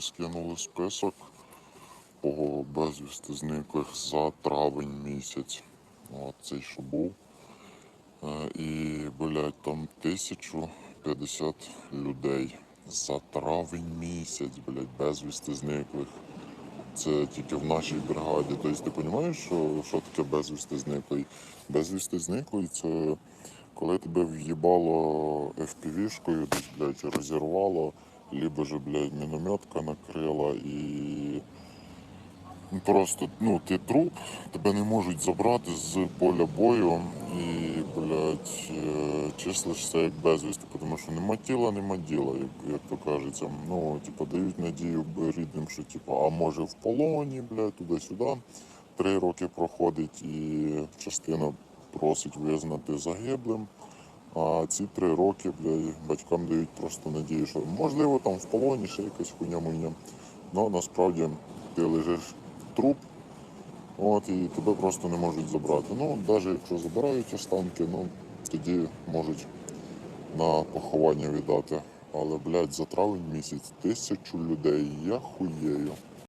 скинули список по безвісти зниклих за травень місяць. От цей що був. Е, І, блядь, там 1050 людей за травень місяць, блядь, безвісти зниклих. Це тільки в нашій бригаді. Тобто ти розумієш, що, що таке безвісти зниклий? Безвісти зниклий це коли тебе в'їбало FPV-шкою, блядь, розірвало, либо же, блядь, мінометка накрила і Просто ну, ти труп, тебе не можуть забрати з поля бою і, блядь, е, числишся як безвісти, тому що нема тіла, нема діла, як, як то кажеться. Ну, типу, дають надію рідним, що типу, а може в полоні, блядь, туди-сюди. Три роки проходить і частина просить визнати загиблим. А ці три роки, батькам дають просто надію, що можливо там в полоні ще якась хуйня-муйня. Ну насправді ти лежиш труп, от, і тебе просто не можуть забрати. Ну, навіть якщо забирають останки, ну тоді можуть на поховання віддати. Але, блядь, за травень місяць тисячу людей, я хуєю.